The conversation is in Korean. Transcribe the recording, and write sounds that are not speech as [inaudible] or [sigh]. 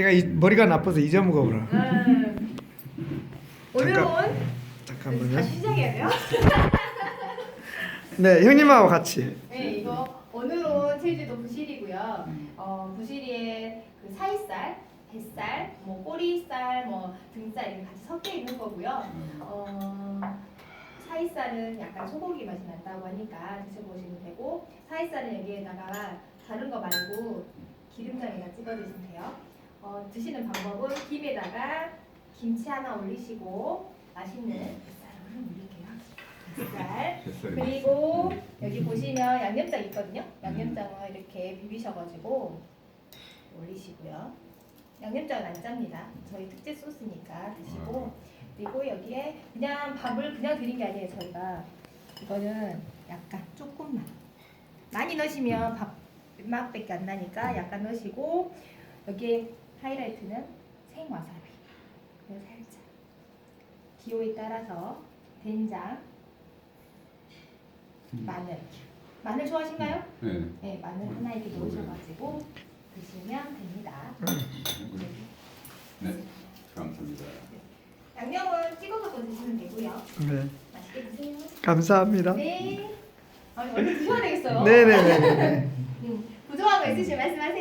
내가 이, 머리가 나빠서 잊어먹어 버려. 음. 오늘은 잠깐만요. 다시 시작해야 돼요? [laughs] 네, 형님하고 같이. 네, 이거 오늘은 제주도 부실이고요. 어, 부실이의 그 사이살, 뱃살, 뭐 꼬리살, 뭐 등살 이렇게 같이 섞여 있는 거고요. 어, 사이살은 약간 소고기 맛이 난다고 하니까 드셔보시면 되고 사이살은 여기에다가 다른 거 말고 기름장에다 찍어 드시면 돼요. 어, 드시는 방법은 김에다가 김치 하나 올리시고 맛있는 뱃살을 올릴게요. 됐어요. [laughs] 그리고 여기 보시면 양념장 있거든요. 양념장을 이렇게 비비셔가지고 올리시고요. 양념장은 안 짭니다. 저희 특제 소스니까 드시고 그리고 여기에 그냥 밥을 그냥 드린 게 아니에요. 저희가 이거는 약간 조금만 많이 넣으시면 밥 맛밖에 안 나니까 약간 넣으시고 여기에 하이라이트는 생와사비 그리고 살짝 기호에 따라서 된장 마늘. 마늘 좋아하신가요? 네. 네, 마늘 하나 이렇게 넣으셔가지고 드시면 됩니다. 네. 감사합니다. 양념은 찍어서 드시면 되고요. 네, 맛있게 드세요. 감사합니다. 네. 아, 얼른 드셔야 되겠어요. 네, 네, 네, 네. 음, 부족한 거 있으시면 말씀하세요.